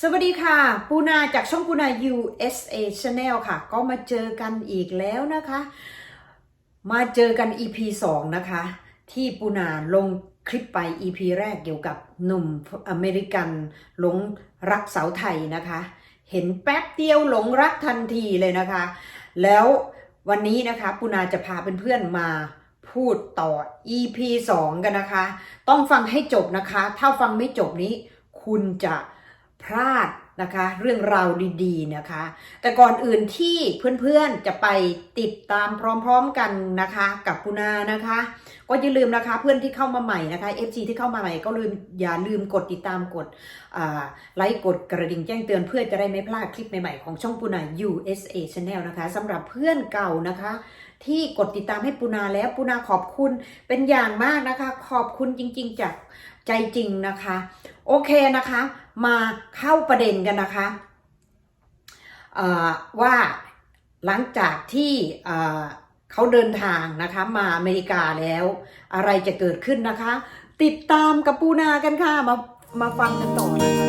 สวัสดีค่ะ ปูนาจากช่องปูนา USA Channel ค่ะ ก็มาเจอกันอีกแล้วนะคะ มาเจอกัน EP 2 นะคะ ที่ปูนาลงคลิปไป EP แรกเกี่ยวกับหนุ่มอเมริกันหลงรักสาวไทยนะคะ เห็นแป๊บเดียวหลงรักทันทีเลยนะคะ แล้ววันนี้นะคะปูนาจะพาเพื่อนๆมาพูดต่อ EP 2 กันนะคะ ต้องฟังให้จบนะคะ ถ้าฟังไม่จบนี้ คุณจะ พลาดนะคะเรื่องราวดีๆนะคะ แต่ก่อนอื่นที่เพื่อนๆจะไปติดตามพร้อมๆกันนะคะกับปูนานะคะ ก็อย่าลืมนะคะเพื่อนที่เข้ามาใหม่นะคะ FC ที่เข้ามาใหม่ก็ลืมอย่าลืมกดติดตามกดไลค์กดกระดิ่งแจ้งเตือนเพื่อจะได้ไม่พลาดคลิปใหม่ๆของช่องปูนา USA Channel นะคะสำหรับเพื่อนเก่านะคะ ที่กดติดตามให้ปูนาแล้วปูนาขอบคุณเป็นอย่างมากนะคะ ขอบคุณจริง ๆ จากใจจริงนะคะ โอเคนะคะ มาเข้าประเด็นกันนะคะว่าหลังจากที่เขาเดินทางนะคะมาอเมริกาแล้วอะไรจะเกิดขึ้นนะคะ ติดตามกับปูนากันค่ะ มามาฟังกันต่อนะคะ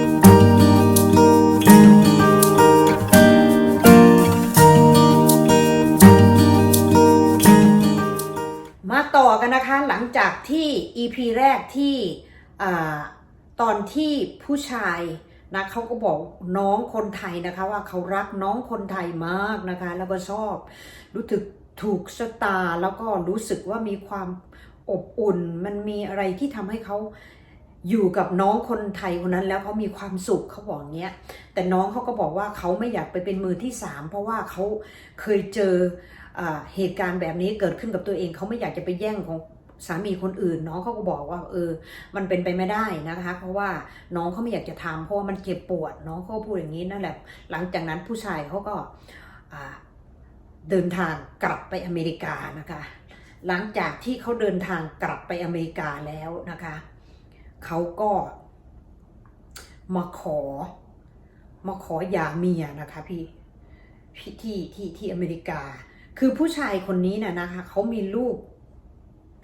มาต่อกันนะคะหลังจากที่ EP แรกที่ ตอนที่ผู้ชายนะเขาก็บอกน้องคนไทยนะคะ ว่าเขารักน้องคนไทยมากนะคะ แล้วก็ชอบ รู้สึกถูกชะตาแล้วก็รู้สึกว่ามีความอบอุ่น มันมีอะไรที่ทำให้เขาอยู่กับน้องคนไทยคนนั้นแล้วเขามีความสุขเขาบอกเงี้ย แต่น้องเขาก็บอกว่าเขาไม่อยากไปเป็นมือที่สามเพราะว่าเขาเคยเจออเหตุการณ์แบบนี้เกิดขึ้นกับตัวเองเขาไม่อยากจะไปแย่งของ สามีคนอื่น น้องเขาก็บอกว่าเออ มันเป็นไปไม่ได้นะคะ เพราะว่าน้องเขาไม่อยากจะทำเพราะว่ามันเจ็บปวด น้องเขาพูดอย่างนี้นั่นแหละ หลังจากนั้นผู้ชายเขาก็เดินทางกลับไปอเมริกานะคะ หลังจากที่เขาเดินทางกลับไปอเมริกาแล้วนะคะเขาก็มาขอมาขอหย่าเมียนะคะพี่พี่ที่ที่ที่อเมริกา คือผู้ชายคนนี้น่ะนะคะเขามีลูก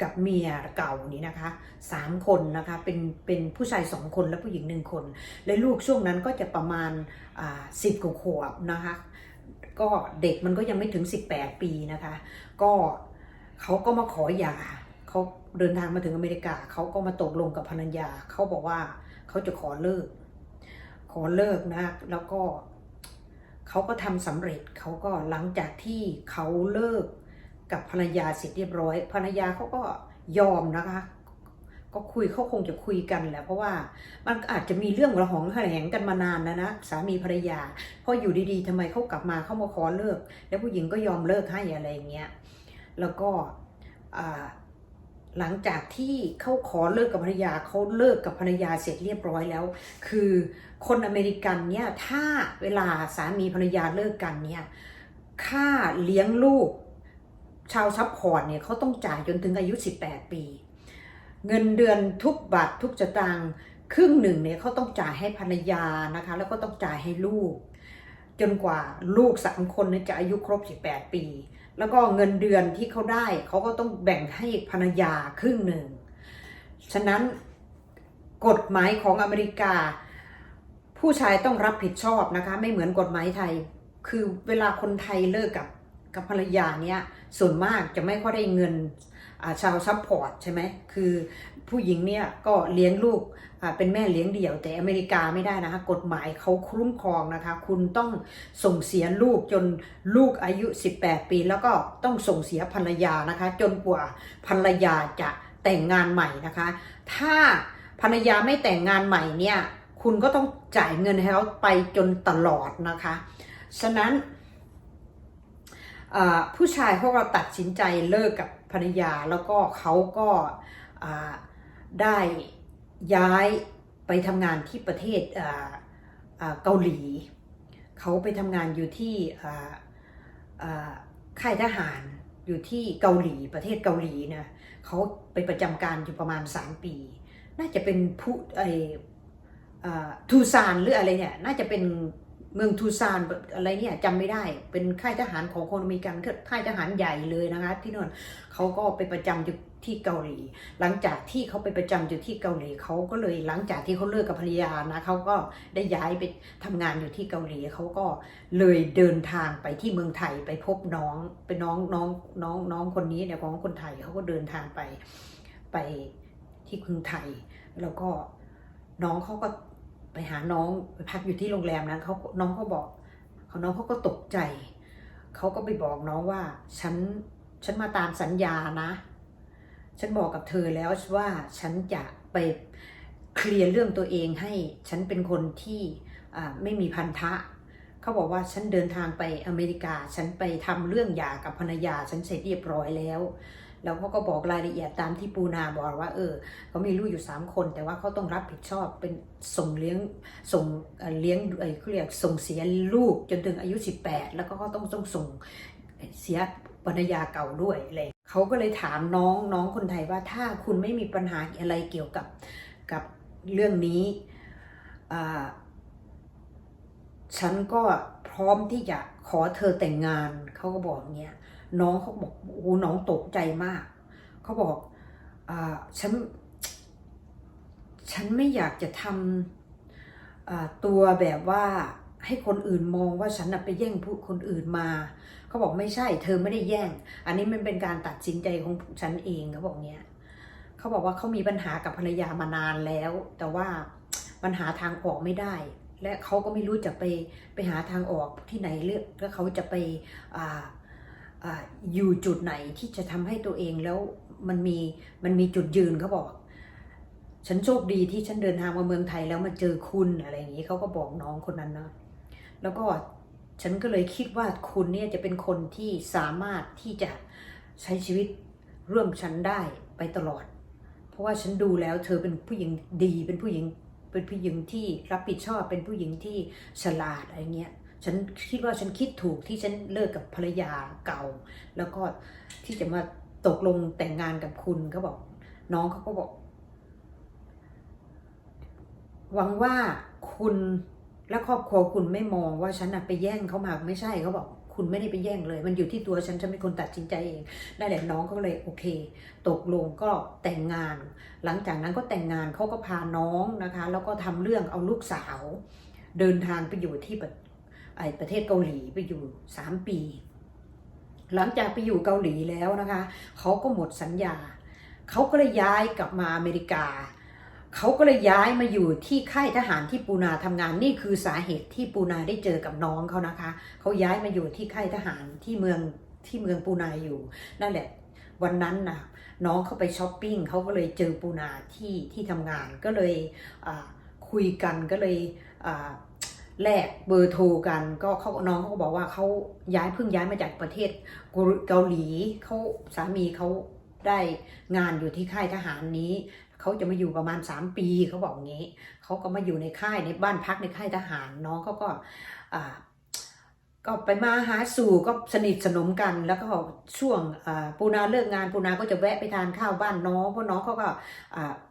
กับเมียเก่านี่นะคะสามคนนะคะเป็นเป็นผู้ชายสองคนและผู้หญิงหนึ่งคน และลูกช่วงนั้นก็จะประมาณสิบกว่าขวบนะคะก็เด็กมันก็ยังไม่ถึง 18 ปีนะคะ ก็เขาก็มาขอหย่าเขาเดินทางมาถึงอเมริกาเขาก็มาตกลงกับภรรยาเขาบอกว่าเขาจะขอเลิก ขอเลิกนะแล้วก็เขาก็ทำสำเร็จเขาก็หลังจากที่เขาเลิก กับภรรยาเสร็จเรียบร้อย ภรรยาเขาก็ยอมนะคะ ก็คุยเขาคงจะคุยกันแหละเพราะว่ามันอาจจะมีเรื่องระหองระแหงกันมานานแล้วนะสามีภรรยาพออยู่ดีๆทำไมเขากลับมาเขามาขอเลิก แล้วผู้หญิงก็ยอมเลิกให้อะไรอย่างเงี้ยแล้วก็หลังจากที่เขาขอเลิกกับภรรยาเขาเลิกกับภรรยาเสร็จเรียบร้อยแล้ว คือคนอเมริกันเนี่ยถ้าเวลาสามีภรรยาเลิกกันเนี่ยค่าเลี้ยงลูก ชาวซัพพอร์ตเนี่ยเขาต้องจ่ายจนถึงอายุ 18 ปี เงินเดือนทุกบาททุกสตางค์ครึ่งหนึ่งเนี่ยเขาต้องจ่ายให้ภรรยานะคะ แล้วก็ต้องจ่ายให้ลูก จนกว่าลูกสามคนเนี่ยจะอายุครบ 18 ปี แล้วก็เงินเดือนที่เขาได้เขาก็ต้องแบ่งให้ภรรยาครึ่งหนึ่งฉะนั้นกฎหมายของอเมริกา ผู้ชายต้องรับผิดชอบนะคะ ไม่เหมือนกฎหมายไทย คือเวลาคนไทยเลิกกับ กับภรรยาเนี่ยส่วนมากจะไม่ค่อยได้เงินชาวซัพพอร์ตใช่ไหมคือผู้หญิงเนี่ยก็เลี้ยงลูกเป็นแม่เลี้ยงเดี่ยวแต่อเมริกาไม่ได้นะคะกฎหมายเขาคุ้มครองนะคะ คุณต้องส่งเสียลูกจนลูกอายุ 18 ปี แล้วก็ต้องส่งเสียภรรยานะคะ จนกว่าภรรยาจะแต่งงานใหม่นะคะ ถ้าภรรยาไม่แต่งงานใหม่เนี่ยคุณก็ต้องจ่ายเงินให้เขาไปจนตลอดนะคะ ฉะนั้น ผู้ชายเขาตัดสินใจเลิกกับภรรยาแล้วก็เขาก็ได้ย้ายไปทำงานที่ประเทศเกาหลี เขาไปทำงานอยู่ที่อ่าอ่าค่ายทหารอยู่ที่เกาหลีประเทศเกาหลีนะเขาไปประจำการอยู่ประมาณ 3 ปี น่าจะเป็นผู้ไอทูซานหรืออะไรเนี่ยน่าจะเป็น เมืองทูซานอะไรเนี่ยจำไม่ได้เป็นค่ายทหารของคนอเมริกันค่ายทหารใหญ่เลยนะคะที่นู่นเขาก็ไปประจำอยู่ที่เกาหลี หลังจากที่เขาไปประจำอยู่ที่เกาหลีเขาก็เลยหลังจากที่เขาเลิกกับภรรยานะเขาก็ได้ย้ายไปทำงานอยู่ที่เกาหลีเขาก็เลยเดินทางไปที่เมืองไทยไปพบน้องเป็นน้องน้องน้องน้องคนนี้เนี่ยของคนไทยเขาก็เดินทางไปไปที่เมืองไทย แล้วก็น้องเขาก็ หาน้องไปพักอยู่ที่โรงแรมนั้นเขาน้องเขาบอกเขาน้องเขาก็ตกใจเขาก็ไปบอกน้องว่าฉันฉันมาตามสัญญานะ ฉันบอกกับเธอแล้วว่าฉันจะไปเคลียร์เรื่องตัวเองให้ฉันเป็นคนที่ไม่มีพันธะเขาบอกว่าฉันเดินทางไปอเมริกา ฉันไปทำเรื่องหย่ากับภรรยา ฉันเสร็จเรียบร้อยแล้ว แล้วเขาก็บอกรายละเอียดตามที่ปูนาบอกว่า เออเขามีลูกอยู่สามคน แต่ว่าเขาต้องรับผิดชอบเป็นส่งเลี้ยงส่งเลี้ยงเอ้ยเขาเรียกส่งเสียลูกจนถึงอายุ 18 แล้วก็เขาต้องต้องส่งเสียภรรยาเก่าด้วยอะไรเขาก็เลยถามน้องน้องคนไทยว่าถ้าคุณไม่มีปัญหาอะไรเกี่ยวกับกับเรื่องนี้ฉันก็พร้อมที่จะขอเธอแต่งงาน เขาก็บอกอย่างเงี้ย น้องเขาบอกโอ้น้องตกใจมาก เขาบอกอฉัน ฉันไม่อยากจะทำตัวแบบว่าให้คนอื่นมองว่าฉันไปแย่งผู้คนอื่นมา เขาบอกไม่ใช่ เธอไม่ได้แย่ง อันนี้มันเป็นการตัดสินใจของฉันเองเขาบอกเนี้ยเขาบอกว่าเขามีปัญหากับภรรยามานานแล้ว แต่ว่าปัญหาทางออกไม่ได้ และเขาก็ไม่รู้จะไปไปหาทางออกที่ไหนเลือกแล้วเขาจะไปอ่า อยู่จุดไหนที่จะทำให้ตัวเองแล้วมันมีมันมีจุดยืนเขาบอก ฉันโชคดีที่ฉันเดินทางมาเมืองไทยแล้วมาเจอคุณอะไรอย่างนี้เขาก็บอกน้องคนนั้นนะแล้วก็ฉันก็เลยคิดว่าคุณเนี่ยจะเป็นคนที่สามารถที่จะใช้ชีวิตร่วมฉันได้ไปตลอด เพราะว่าฉันดูแล้วเธอเป็นผู้หญิงดีเป็นผู้หญิงเป็นผู้หญิงที่รับผิดชอบเป็นผู้หญิงที่ฉลาดอะไรเงี้ย ฉันคิดว่าฉันคิดถูกที่ฉันเลิกกับภรรยาเก่า แล้วก็ที่จะมาตกลงแต่งงานกับคุณเขาบอก น้องเขาก็บอก หวังว่าคุณและครอบครัวคุณไม่มองว่าฉันน่ะไปแย่งเขามาไม่ใช่เขาบอก คุณไม่ได้ไปแย่งเลย มันอยู่ที่ตัวฉันฉันเป็นคนตัดสินใจเองได้แหละน้องก็เลยโอเค ตกลงก็แต่งงาน หลังจากนั้นก็แต่งงานเขาก็พาน้องนะคะ แล้วก็ทำเรื่องเอาลูกสาว เดินทางไปอยู่ที่ประ ไอประเทศเกาหลีไปอยู่สามปี หลังจากไปอยู่เกาหลีแล้วนะคะเขาก็หมดสัญญาเขาก็เลยย้ายกลับมาอเมริกาเขาก็เลยย้ายมาอยู่ที่ค่ายทหารที่ปูนาทำงานนี่คือสาเหตุที่ปูนาได้เจอกับน้องเขานะคะเขาย้ายมาอยู่ที่ค่ายทหารที่เมืองที่เมืองปูนาอยู่ นั่นแหละวันนั้นนะน้องเขาไปช้อปปิ้งเขาก็เลยเจอปูนาที่ที่ทำงานก็เลยคุยกันก็เลย แลกเบอร์โทรกันก็เขาน้องเขาก็บอกว่าเขาย้ายเพิ่งย้ายมาจากประเทศเกาหลีเขาสามีเขาได้งานอยู่ที่ค่ายทหารนี้เขาจะมาอยู่ประมาณ 3 ปีเขาบอกงี้เขาก็มาอยู่ในค่ายในบ้านพักในค่ายทหารน้องเขาก็อ่า ก็ไปมาหาสู่ก็สนิทสนมกัน แล้วก็ช่วงปูนาเลิกงานปูนาก็จะแวะไปทานข้าวบ้านน้องเพราะน้องเขาก็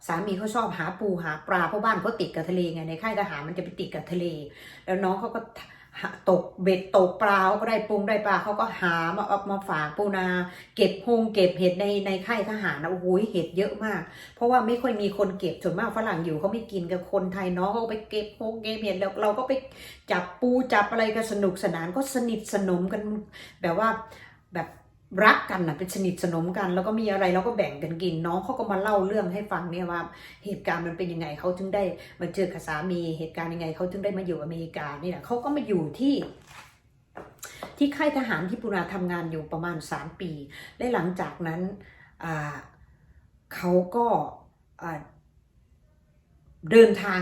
สามีเขาชอบหาปูหาปลาเพราะบ้านเขาติดกับทะเลไงในค่ายทหารมันจะไปติดกับทะเล แล้วน้องเขาก็ ตกเบ็ดตกปลาเขาก็ได้ปุงได้ปลาเขาก็หามาเอามาฝากปูนา เก็บพงเก็บเห็ดในในค่ายทหารนะโอ้โหเห็ดเยอะมาก เพราะว่าไม่ค่อยมีคนเก็บส่วนมากฝรั่งอยู่เขาไม่กินกับคนไทยเนาะเขาไปเก็บพงเก็บเห็ดแล้วเราก็ไปจับปูจับอะไรกันสนุกสนานก็สนิทสนมกันแบบว่าแบบ รักกันนะเป็นสนิทสนมกัน แล้วก็มีอะไรเราก็แบ่งกันกิน น้องเขาก็มาเล่าเรื่องให้ฟังเนี่ยว่าเหตุการณ์มันเป็นยังไงเขาถึงได้มาเจอกับสามีเหตุการณ์ยังไงเขาถึงได้มาอยู่อเมริกาเนี่ยเขาก็มาอยู่ที่ ที่ค่ายทหารที่ปูนาทำงานอยู่ประมาณ 3 ปี และหลังจากนั้นอ่าเขาก็เดินทาง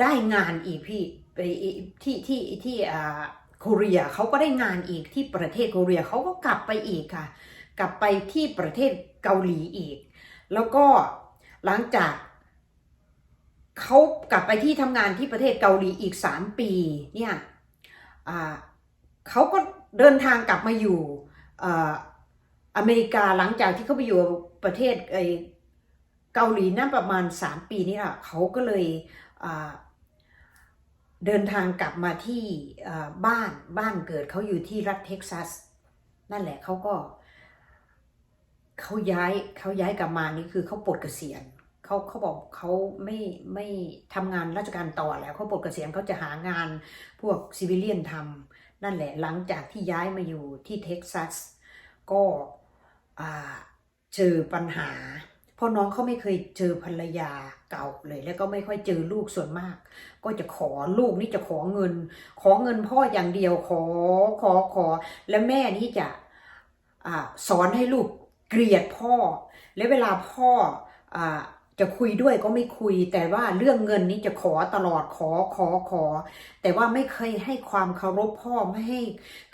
ได้งานอีกพี่ไปที่ที่ที่อ่า โคเรียเขาก็ได้งานอีกที่ประเทศโคเรีเขาก็กลับไปอีกค่ะ กลับไปที่ประเทศเกาหลีอีก แล้วก็หลังจากเขากลับไปที่ทำงานที่ประเทศเกาหลีอีก3ปีเนี่ยเขาก็เดินทางกลับมาอยู่เอเมริกาหลังจากที่เขาไปอยู่ประเทศเกาหลีนั่นประมาณ 3 ปีนี่แหละเขาก็เลย เดินทางกลับมาที่บ้านบ้านเกิดเขาอยู่ที่รัฐเท็กซัส นั่นแหละเขาก็เขาย้ายเขาย้ายกลับมานี่คือเขาปลดเกษียณเขาเขาบอกเขาไม่ไม่ทำงานราชการต่อแล้วเขาปลดเกษียณเขาจะหางานพวกซิวิเลียนทำนั่นแหละหลังจากที่ย้ายมาอยู่ที่เท็กซัส ก็เจอปัญหา เพราะน้องเขาไม่เคยเจอภรรยา เก่าเลย แล้วก็ไม่ค่อยเจอลูกส่วนมาก ก็จะขอลูกนี่จะขอเงิน ขอเงินพ่ออย่างเดียวขอขอขอ แล้วแม่นี่จะอสอนให้ลูกเกลียดพ่อ แล้วเวลาพ่ออจะคุยด้วยก็ไม่คุย แต่ว่าเรื่องเงินนี่จะขอตลอดขอขอขอ แต่ว่าไม่เคยให้ความเคารพพ่อไม่ให้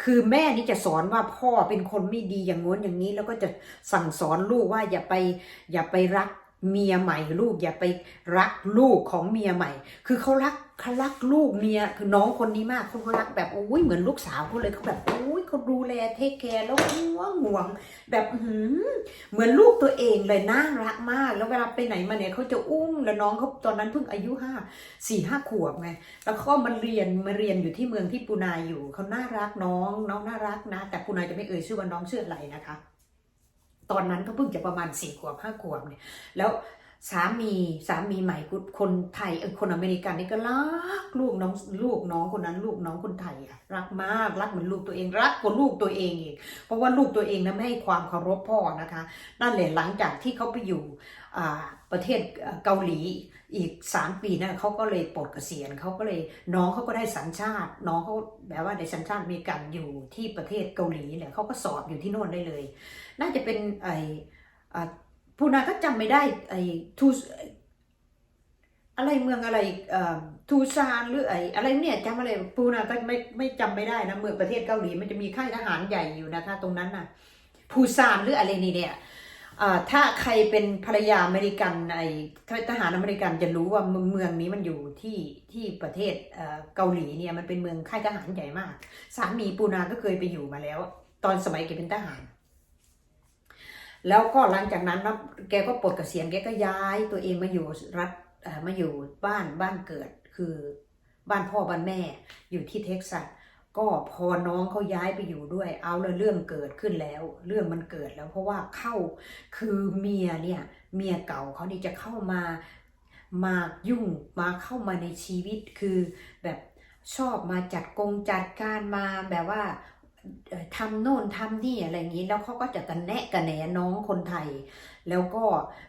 คือแม่นี่จะสอนว่าพ่อเป็นคนไม่ดีอย่างง้นอย่างนี้ แล้วก็จะสั่งสอนลูกว่าอย่าไปอย่าไปรัก เมียใหม่ลูกอย่าไปรักลูกของเมียใหม่ คือเขารักเขารักลูกเมียคือน้องคนนี้มากเขารักแบบโอ้ยเหมือนลูกสาวเขาเลยเขาแบบโอ้ยเขาดูแลเทคแคร์แล้วห่วงห่วง แบบหือเหมือนลูกตัวเองเลยน่ารักมาก แล้วเวลาไปไหนมาเนี่ยเขาจะอุ้มแล้วน้องเขาตอนนั้นเพิ่งอายุห้าสี่ห้าขวบไงแล้วเขาก็มาเรียนมาเรียนอยู่ที่เมืองที่ปูนาอยู่เขาน่ารักน้อง น้องน่ารักนะ แต่ปูนาจะไม่เอ่ยชื่อว่าน้องชื่ออะไรนะคะ ตอนนั้นก็เพิ่งจะประมาณสี่ขวบห้าขวบเนี่ยแล้วสามีสามีใหม่คนไทยคนอเมริกันนี่ก็รักลูกน้องลูกน้องคนนั้น ลูกน้องคนไทยอะรักมากรักเหมือนลูกตัวเองรักกว่าลูกตัวเองอีกเพราะว่าลูกตัวเองนะไม่ให้ความเคารพพ่อนะคะ นั่นแหละหลังจากที่เขาไปอยู่ประเทศเกาหลี อีกสามปีนะเขาก็เลยปลดเกษียณเขาก็เลยน้องเขาก็ได้สัญชาติ น้องเขาแบบว่าได้สัญชาติอเมริกันอยู่ที่ประเทศเกาหลีแหละเขาก็สอบอยู่ที่โน่นได้เลย น่าจะเป็นไออ่าพูนาก็จำไม่ได้ไอทูอะไรเมืองอะไรอ่อทูซานหรือไออะไรเนี่ยจำอะไรปูนาก็ไม่ไม่จำไม่ได้นะเมืองประเทศเกาหลีมันจะมีค่ายทหารใหญ่อยู่นะคะ ตรงนั้นน่ะ พูซานหรืออะไรนี่เนี่ย ถ้าใครเป็นภรรยาอเมริกันไอทหารอเมริกันจะรู้ว่าเมืองนี้มันอยู่ที่ที่ประเทศเกาหลีเนี่ยมันเป็นเมืองค่ายทหารใหญ่มาก สามีปูนาก็เคยไปอยู่มาแล้ว ตอนสมัยแกเป็นทหาร แล้วก็หลังจากนั้นนะแกก็ปลดเกษียณแกก็ย้ายตัวเองมาอยู่รัฐมาอยู่บ้านบ้านเกิดคือบ้านพ่อบ้านแม่อยู่ที่เท็กซัส ก็พอน้องเขาย้ายไปอยู่ด้วย เอาเลยเรื่องเกิดขึ้นแล้ว เรื่องมันเกิดแล้วเพราะว่าเข้าคือเมียเนี่ยเมียเก่าเขานี่จะเข้ามามายุ่งมาเข้ามาในชีวิตคือแบบชอบมาจัดกงจัดการมาแบบว่าทำโน่นทำนี่อะไรอย่างนี้แล้วเขาก็จะกันแนะกันแหนน้องคนไทย แล้วก็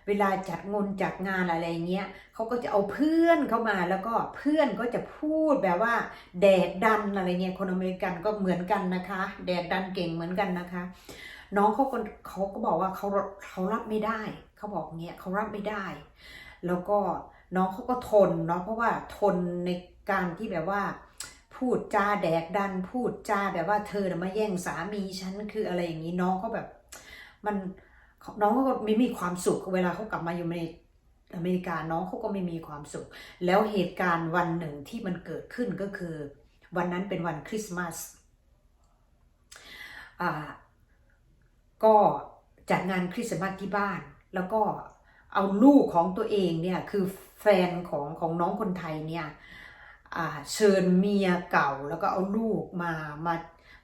เวลาจัดงนจัดงานอะไรเงี้ยเขาก็จะเอาเพื่อนเข้ามาแล้วก็เพื่อนก็จะพูดแบบว่า แดดดันอะไรเงี้ยคนอเมริกันก็เหมือนกันนะคะ แดดดันเก่งเหมือนกันนะคะ น้องเขาก็เขาก็บอกว่าเขาเขารับไม่ได้เขาบอกเงี้ยเขารับไม่ได้ แล้วก็น้องเขาก็ทนเนาะเพราะว่าทนในการที่แบบว่าพูดจาแดกดันพูดจาแบบว่าเธอนะมาแย่งสามีฉันคืออะไรอย่างนี้น้องก็แบบ มัน น้องก็ไม่มีความสุขเวลาเขากลับมาอยู่ในอเมริกาน้องเขาก็ไม่มีความสุข แล้วเหตุการณ์วันหนึ่งที่มันเกิดขึ้นก็คือ วันนั้นเป็นวันคริสต์มาสก็จัดงานคริสต์มาสที่บ้าน แล้วก็เอาลูกของตัวเองเนี่ยคือแฟนของของน้องคนไทยเนี่ยเชิญเมียเก่าแล้วก็เอาลูกมามา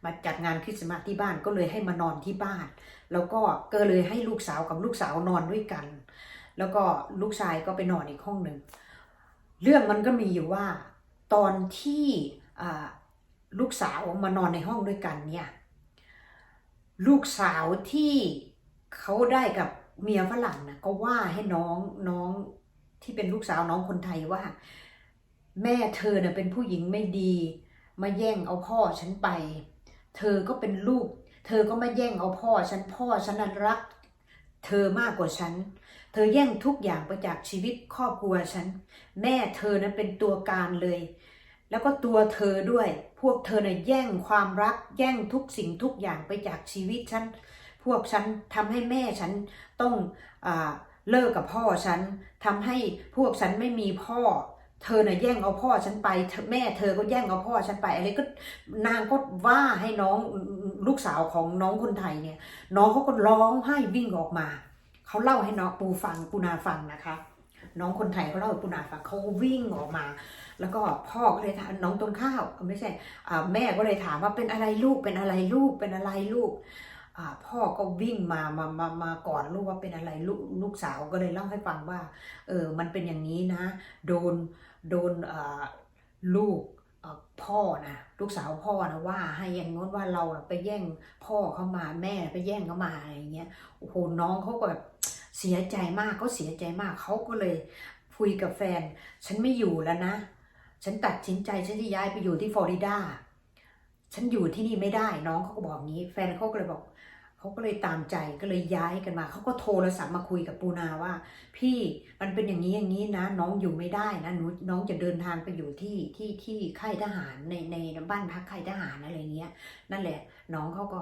มาจัดงานคริสต์มาสที่บ้านก็เลยให้มานอนที่บ้าน แล้วก็ก็เลยให้ลูกสาวกับลูกสาวนอนด้วยกัน แล้วก็ลูกชายก็ไปนอนอีกห้องหนึ่งเรื่องมันก็มีอยู่ว่าตอนที่ลูกสาวมานอนในห้องด้วยกันเนี่ยลูกสาวที่เขาได้กับเมียฝรั่งนะก็ว่าให้น้องน้องที่เป็นลูกสาวน้องคนไทยว่า แม่เธอเน่ะเป็นผู้หญิงไม่ดี มาแย่งเอาพ่อฉันไป เธอก็เป็นลูก เธอก็มาแย่งเอาพ่อฉันพ่อฉันนั้นรัก เธอมากกว่าฉัน เธอแย่งทุกอย่างไปจากชีวิตครอบครัวฉัน แม่เธอนั้นเป็นตัวการเลย แล้วก็ตัวเธอด้วย พวกเธอน่ะแย่งความรัก แย่งทุกสิ่งทุกอย่างไปจากชีวิตฉัน พวกฉันทำให้แม่ฉันต้องอเลิกกับพ่อฉันทำให้พวกฉันไม่มีพ่อ เธอน่ะแย่งเอาพ่อฉันไป แม่เธอก็แย่งเอาพ่อฉันไปอะไรก็นางก็ว่าให้น้องลูกสาวของน้องคนไทยเนี่ย น้องเขาก็ร้องไห้วิ่งออกมาเขาเล่าให้น้องปูฟังปูนาฟังนะคะ น้องคนไทยเขาเล่าให้ปูนาฟังเขาวิ่งออกมา แล้วก็พ่อก็เลยถามน้องต้นข้าวไม่ใช่แม่ก็เลยถามว่าเป็นอะไรลูกเป็นอะไรลูกเป็นอะไรลูกพ่อก็วิ่งมา มา มา มาก่อนลูกว่าเป็นอะไรลูกลูกสาวก็เลยเล่าให้ฟังว่า เออ มันเป็นอย่างนี้นะ โดน โดนลูกพ่อนะลูกสาวพ่อนะว่าให้อย่างง้นว่าเราไปแย่งพ่อเขามาแม่ไปแย่งเขามาอะไรเงี้ยโอ้โหน้องเขาก็แบบเสียใจมากเขาเสียใจมากเขาก็เลยคุยกับแฟน ฉันไม่อยู่แล้วนะ ฉันตัดสินใจฉันจะย้ายไปอยู่ที่ฟลอริดาฉันอยู่ที่นี่ไม่ได้น้องเขาก็บอกอย่างนี้ แฟนเขาก็เลยบอก เขาก็เลยตามใจก็เลยย้ายกันมา เขาก็โทรศัพท์มาคุยกับปูนาว่า พี่มันเป็นอย่างนี้อย่างนี้นะ น้องอยู่ไม่ได้นะหนูน้องจะเดินทางไปอยู่ที่ที่ที่ค่ายทหารในในบ้านพักค่ายทหารอะไรเงี้ย นั่นแหละ น้องเขาก็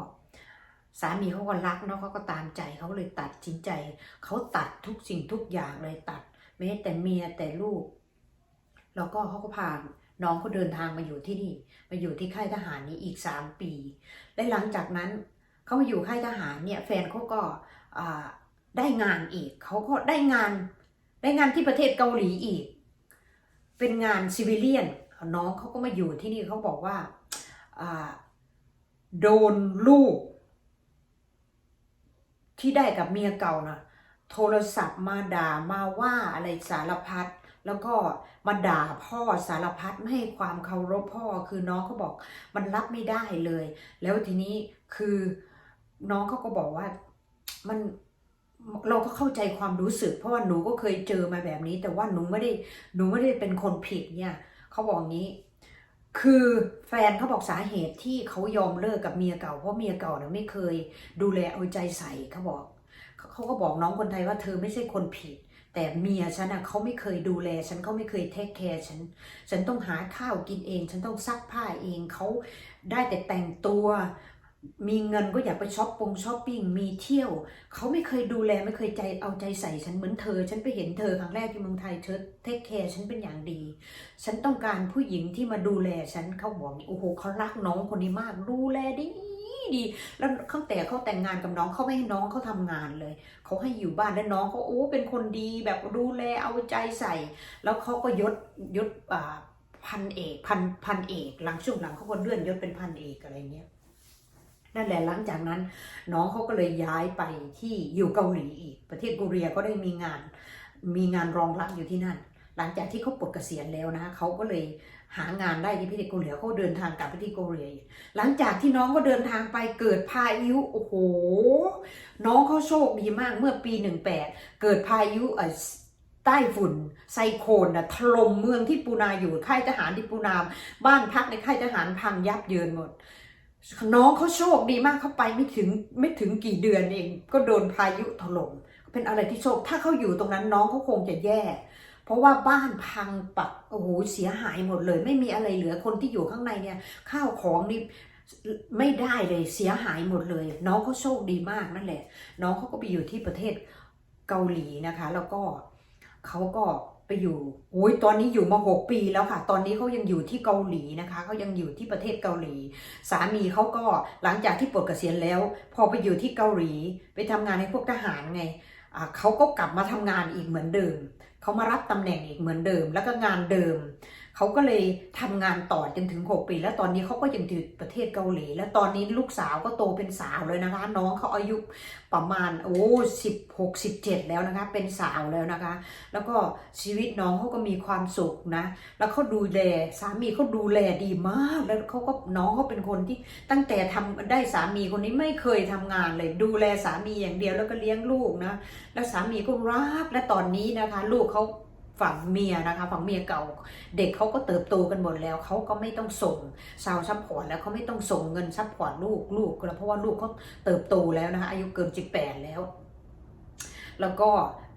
สามีเขาก็รักเนาะเขาก็ตามใจเขาเลยตัดสินใจเขาตัดทุกสิ่งทุกอย่างเลยตัดแม้แต่เมียแต่ลูก แล้วก็เขาก็พาน้องเขาเดินทางมาอยู่ที่นี่ มาอยู่ที่ค่ายทหารนี้อีกสามปี และหลังจากนั้น เขามาอยู่ค่ายทหารเนี่ยแฟนเขาก็ได้งานอีก เขาก็ได้งานได้งานที่ประเทศเกาหลีอีก เป็นงานซิวิเลียน น้องเขาก็มาอยู่ที่นี่เขาบอกว่าอ่าโดนลูก ที่ได้กับเมียเก่านะโทรศัพท์มาด่ามาว่าอะไรสารพัดแล้วก็มาด่าพ่อสารพัดไม่ให้ความเคารพพ่อคือน้องเขาบอกมันรับไม่ได้เลย แล้วทีนี้คือ น้องเขาก็บอกว่ามันเราก็เข้าใจความรู้สึก เพราะว่าหนูก็เคยเจอมาแบบนี้ แต่ว่าหนูไม่ได้หนูไม่ได้เป็นคนผิดเนี่ยเขาบอกงี้ คือแฟนเขาบอกสาเหตุที่เขายอมเลิกกับเมียเก่าเพราะเมียเก่าเนี่ยไม่เคย ดูแลเอาใจใส่เขาบอกเขาเขาก็บอกน้องคนไทยว่าเธอไม่ใช่คนผิด แต่เมียฉันอะเขาไม่เคยดูแล ฉันเขาไม่เคยเทคแคร์ฉัน ฉันต้องหาข้าวกินเอง ฉันต้องซักผ้าเองเขาได้แต่แต่งตัว มีเงินก็อยากไปช้อปปงช้อปปิ้งมีเที่ยว เขาไม่เคยดูแลไม่เคยใจเอาใจใส่ฉันเหมือนเธอ ฉันไปเห็นเธอครั้งแรกที่เมืองไทยเธอเทคแคร์ฉันเป็นอย่างดี ฉันต้องการผู้หญิงที่มาดูแลฉันเขาบอกโอ้โหเขารักน้องคนนี้มาก ดูแลดีดีแล้วตั้งแต่เขาแต่งงานกับน้องเขาไม่ให้น้องเขาทำงานเลยเขาให้อยู่บ้านและน้องเขาโอ้เป็นคนดีแบบดูแลเอาใจใส่ แล้วเขาก็ยศยศพันเอกพันพันเอกหลังช่วงหลังเขาก็เลื่อนยศเป็นพันเอกอะไรเงี้ย นั่นแหละหลังจากนั้นน้องเขาก็เลยย้ายไปที่อยู่เกาหลีอีก ประเทศเกาหลีก็ได้มีงานมีงานรองรับอยู่ที่นั่น หลังจากที่เขาปลดเกษียณแล้วนะเขาก็เลยหางานได้ที่ประเทศเกาหลีเขาเดินทางกลับไปที่เกาหลีหลังจากที่น้องก็เดินทางไปเกิดพายุโอ้โหน้องเขาโชคดีมากเมื่อปี 18 เกิดพายุเอ่อใต้ฝุ่นไซโคลนนะถล่มเมืองที่ปูนาอยู่ค่ายทหารที่ปูนาบ้านพักในค่ายทหารพังยับเยินหมด น้องเขาโชคดีมากเขาไปไม่ถึงไม่ถึงกี่เดือนเอง ก็โดนพายุถล่มเป็นอะไรที่โชค ถ้าเขาอยู่ตรงนั้นน้องเขาคงจะแย่ เพราะว่าบ้านพังปักโอ้โหเสียหายหมดเลย ไม่มีอะไรเหลือคนที่อยู่ข้างในเนี่ย ข้าวของนี่ไม่ได้เลยเสียหายหมดเลย น้องเขาโชคดีมากนั่นแหละ น้องเขาก็ไปอยู่ที่ประเทศเกาหลีนะคะ แล้วก็เขาก็ ไปอยู่โอ้ยตอนนี้อยู่มาหกปีแล้วค่ะ ตอนนี้เขายังอยู่ที่เกาหลีนะคะเขายังอยู่ที่ประเทศเกาหลี สามีเขาก็หลังจากที่ปลดเกษียณแล้ว พอไปอยู่ที่เกาหลี ไปทำงานให้พวกทหารไงเขาก็กลับมาทำงานอีกเหมือนเดิมเขามารับตำแหน่งอีกเหมือนเดิม แล้วก็งานเดิม เขาก็เลยทำงานต่อจนถึง 6 ปี แล้วตอนนี้เขาก็ยังอยู่ประเทศเกาหลี แล้วตอนนี้ลูกสาวก็โตเป็นสาวเลยนะคะ น้องเขาอายุประมาณโอ้สิบหกสิบเจ็ดแล้วนะคะ เป็นสาวแล้วนะคะ แล้วก็ชีวิตน้องเขาก็มีความสุขนะ แล้วเขาดูแลสามีเขาดูแลดีมาก แล้วเขาก็น้องเขาเป็นคนที่ตั้งแต่ทำได้สามีคนนี้ไม่เคยทำงานเลย ดูแลสามีอย่างเดียวแล้วก็เลี้ยงลูกนะ แล้วสามีก็รักและตอนนี้นะคะ ลูกเขา ฝั่งเมียนะคะฝั่งเมียเก่าเด็กเขาก็เติบโตกันหมดแล้วเขาก็ไม่ต้องส่งชาวซัพพอร์ตแล้วเขาไม่ต้องส่งเงินซัพพอร์ตลูกลูกแล้วเพราะว่าลูกเขาเติบโตแล้วนะคะอายุเกินสิบแปดแล้ว แล้วก็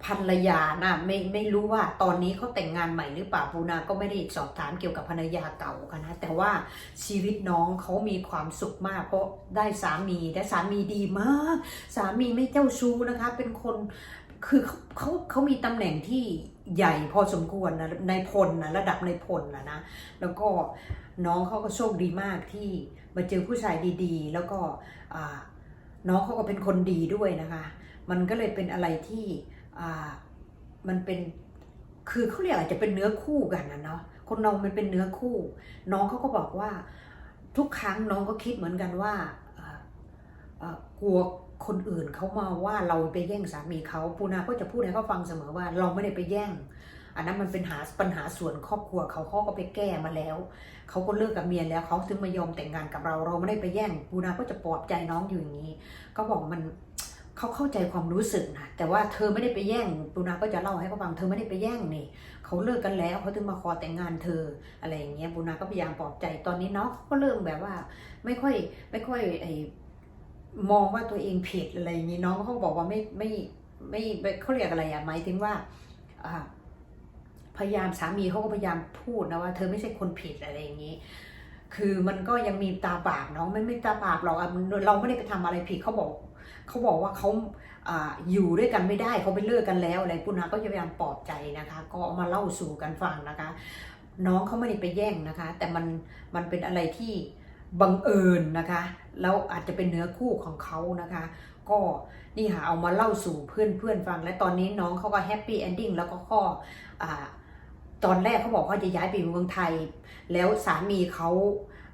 ภรรยานะไม่ไม่รู้ว่าตอนนี้เขาแต่งงานใหม่หรือเปล่าปูนาก็ไม่ได้สอบถามเกี่ยวกับภรรยาเก่ากันนะแต่ว่าชีวิตน้องเขามีความสุขมาก เพราะได้สามีและสามีดีมาก สามีไม่เจ้าชู้นะคะ เป็นคน คือเขาเขาเขามีตำแหน่งที่ใหญ่พอสมควรนะในพลนะระดับในพลนะนะ แล้วก็น้องเขาก็โชคดีมากที่มาเจอผู้ชายดีๆ แล้วก็น้องเขาก็เป็นคนดีด้วยนะคะ มันก็เลยเป็นอะไรที่มันเป็นคือเขาเรียกอะไรจะเป็นเนื้อคู่กันนะเนาะคนเรามันเป็นเนื้อคู่ น้องเขาก็บอกว่าทุกครั้งน้องก็คิดเหมือนกันว่ากลัว คนอื่นเขามาว่าเราไปแย่งสามีเขาปูนาก็จะพูดให้เขาฟังเสมอว่าเราไม่ได้ไปแย่ง อันนั้นมันเป็นหาปัญหาส่วนครอบครัวเขาเขาก็ไปแก้มาแล้วเขาก็เลิกกับเมียแล้วเขาถึงมายอมแต่งงานกับเราเราไม่ได้ไปแย่งปูนาก็จะปลอบใจน้องอยู่อย่างนี้ ก็บอกมันเขาเข้าใจความรู้สึกนะแต่ว่าเธอไม่ได้ไปแย่งปูนาก็จะเล่าให้เขาฟังเธอไม่ได้ไปแย่งนี่เขาเลิกกันแล้วเขาถึงมาขอแต่งงานเธออะไรอย่างเงี้ยปูนาก็พยายามปลอบใจตอนนี้น้องก็เริ่มแบบว่า ไม่ค่อยไม่ค่อยไอ มองว่าตัวเองผิดอะไรอย่างนี้น้องเขาบอกว่าไม่ไม่ไม่เขาเรียกอะไรอะหมายถึงว่าพยายามสามีเขาก็พยายามพูดนะว่า เธอไม่ใช่คนผิดอะไรอย่างนี้ คือมันก็ยังมีตาบาปเนาะไม่ไม่ตาบาปหรอกเราไม่ได้ไปทำอะไรผิดเขาบอกเขาบอกว่าเขาอ่าอยู่ด้วยกันไม่ได้เขาไปเลิกกันแล้วอะไรปุณาก็พยายามปลอบใจนะคะ ก็เอามาเล่าสู่กันฟังนะคะ น้องเขาไม่ได้ไปแย่งนะคะ แต่มันมันเป็นอะไรที่ บังเอิญนะคะ แล้วอาจจะเป็นเนื้อคู่ของเขานะคะ ก็นี่ค่ะเอามาเล่าสู่เพื่อนเพื่อนฟัง และตอนนี้น้องเขาก็แฮปปี้เอนดิ้งแล้วก็ข้ออตอนแรกเขาบอกว่าจะย้ายไปอยู่เมืองไทย แล้วสามีเขา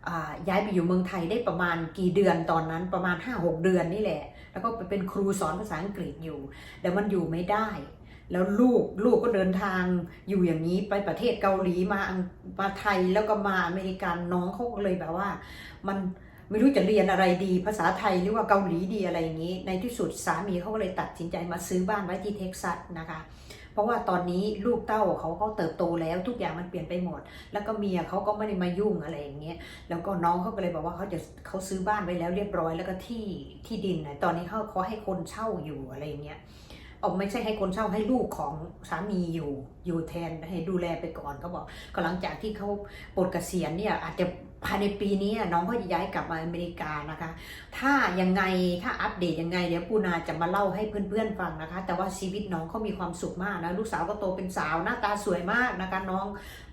อ่าย้ายไปอยู่เมืองไทยได้ประมาณกี่เดือนตอนนั้นประมาณ 5-6 เดือนนี่แหละ แล้วก็ไปเป็นครูสอนภาษาอังกฤษอยู่ แต่มันอยู่ไม่ได้ แล้วลูกลูกก็เดินทางอยู่อย่างนี้ไปประเทศเกาหลีมามาไทยแล้วก็มาอเมริกันน้องเขาก็เลยแบบว่า มันไม่รู้จะเรียนอะไรดีภาษาไทยหรือว่าเกาหลีดีอะไรอย่างนี้ ในที่สุดสามีเขาก็เลยตัดสินใจมาซื้อบ้านไว้ที่เท็กซัสนะคะเพราะว่าตอนนี้ลูกเต้าเขาก็เติบโตแล้วทุกอย่างมันเปลี่ยนไปหมด แล้วก็เมียเขาก็ไม่ได้มายุ่งอะไรอย่างเงี้ยแล้วก็น้องเขาก็เลยบอกว่าเขาจะเขาซื้อบ้านไว้แล้วเรียบร้อยแล้วก็ที่ที่ดินนะตอนนี้เขาเขาให้คนเช่าอยู่อะไรอย่างเงี้ย ออกไม่ใช่ให้คนเช่าให้ลูกของสามีอยู่ อยู่แทนให้ดูแลไปก่อนเขาบอกก็หลังจากที่เขาปลดเกษียณเนี่ยอาจจะภายในปีนี้น้องก็จะย้ายกลับมาอเมริกานะคะ ถ้ายังไงถ้าอัปเดตยังไงเดี๋ยวปูนาจะมาเล่าให้เพื่อนๆฟังนะคะ แต่ว่าชีวิตน้องเขามีความสุขมากนะลูกสาวก็โตเป็นสาวหน้าตาสวยมากนะคะน้อง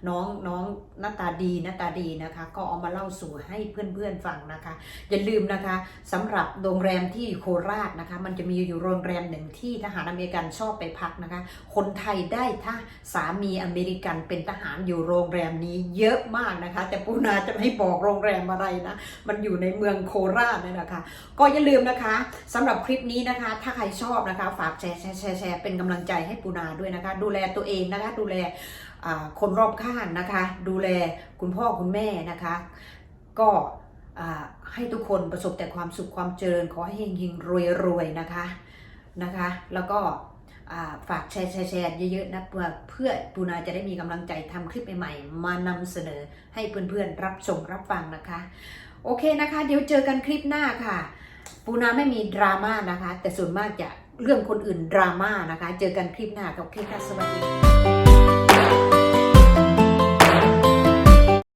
น้องน้องหน้าตาดีหน้าตาดีนะคะ ก็เอามาเล่าสู่ให้เพื่อนๆฟังนะคะ อย่าลืมนะคะสำหรับโรงแรมที่โคราชนะคะ มันจะมีอยู่โรงแรมหนึ่งที่ทหารอเมริกันชอบไปพักนะคะ คนไทยได้ถ้าสามีอเมริกันเป็นทหารอยู่โรงแรมนี้เยอะมากนะคะ แต่ปูนาจะไม่บอกโรงแรมอะไรนะ มันอยู่ในเมืองโคราชเนี่ยนะคะ ก็อย่าลืมนะคะสำหรับคลิปนี้นะคะ ถ้าใครชอบนะคะ ฝากแชร์แชร์แชร์แชร์เป็นกำลังใจให้ปูนาด้วยนะคะ ดูแลตัวเองนะคะ ดูแลคนรอบข้างนะคะ ดูแลคุณพ่อคุณแม่นะคะ ก็ให้ทุกคนประสบแต่ความสุขความเจริญขอให้เฮงๆรวยๆนะคะนะคะ แล้วก็ ฝากแชร์แชร์แชร์เยอะๆนะเพื่อเพื่อปูนาจะได้มีกำลังใจทำคลิปใหม่ๆ มานำเสนอให้เพื่อนๆรับชมรับฟังนะคะ โอเคนะคะ เดี๋ยวเจอกันคลิปหน้าค่ะ ปูนาไม่มีดราม่านะคะ แต่ส่วนมากจะเรื่องคนอื่นดราม่านะคะ เจอกันคลิปหน้ากับคลิปค่ะสวัสดี